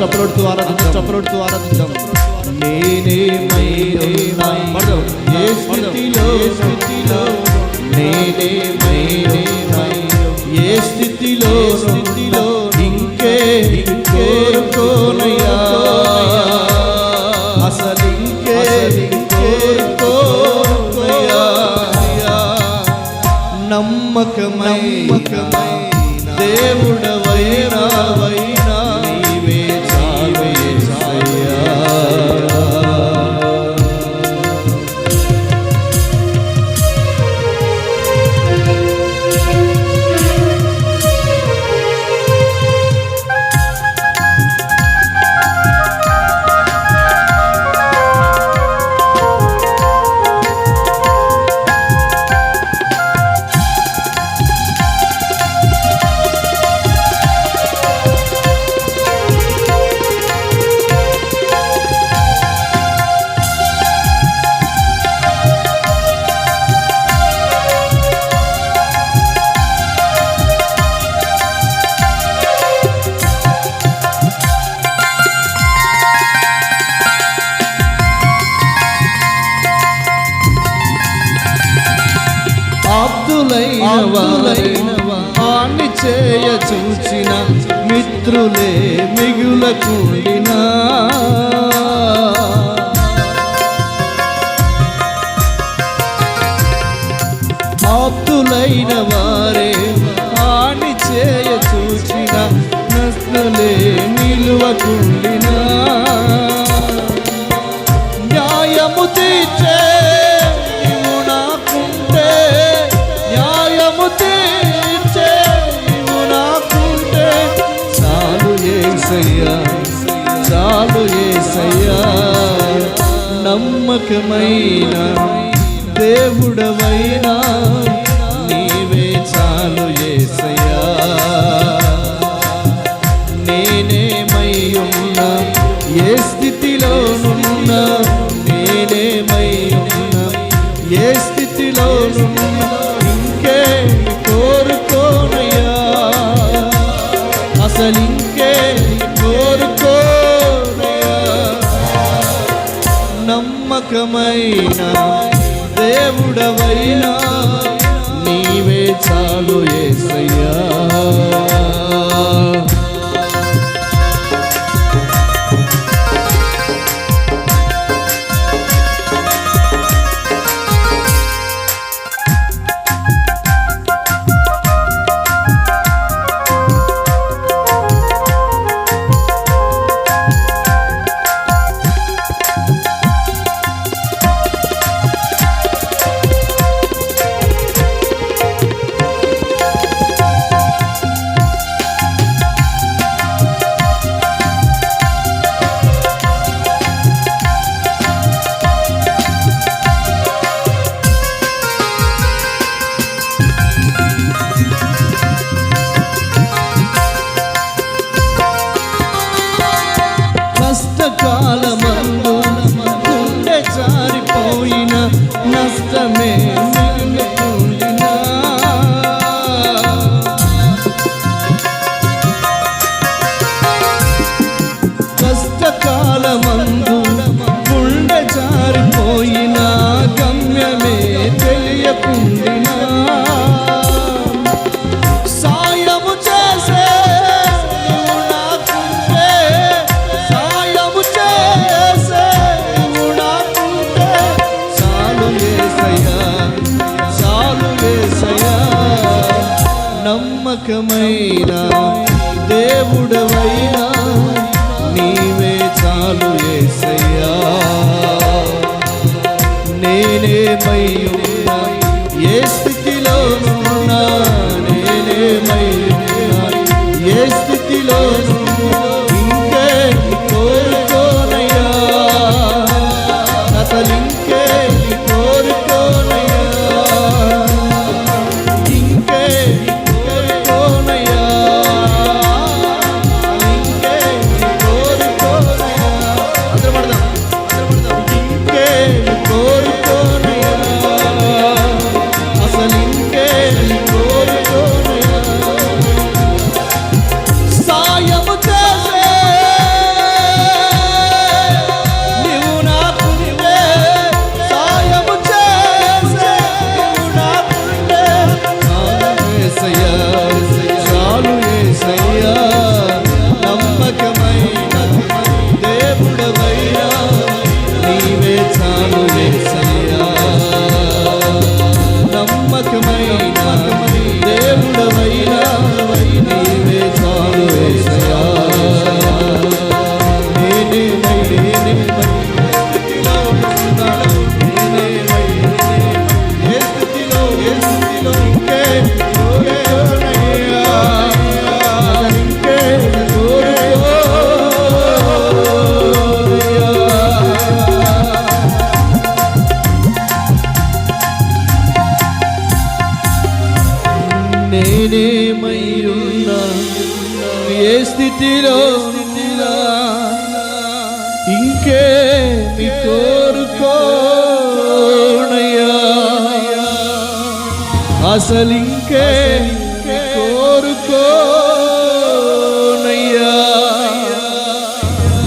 చప్పలొడుతూ ఆరాధించాం చప్పలొడుతూ ఆరాధించాం నేనేమై ఉన్నాను ఏ స్థితిలో స్థితిలో? ఉన్నాను ఏ స్థితిలో స్థితిలో? ఇంకే కోరుకోనయ్యా. అసలు ఇంకే కోరుకోనయ్యా. నమ్మకమై దేవుడవైనా వైనా ఆప్తులైన వాణ్ణి చేయ చూచిన మిత్రులే మిగుల కూడినా ఆప్తులైన వారే హాని చేయ చూచిన నష్టలే నిలువకుండినా న్యాయము తీర్చే నమ్మకమైన దేవుడవైనా నమ్మకమైన దేవుడవైనా నీవే చాలు ఏసయ్యా. నమ్మకమైన దేవుడవైనా నీవే చాలు ఏసయ్యా. నేనేమై ఏమయ్యున్నా ఏ స్థితిలో ఇంకే మీ కోరుకోనయ్యా. అసలు ఇంకే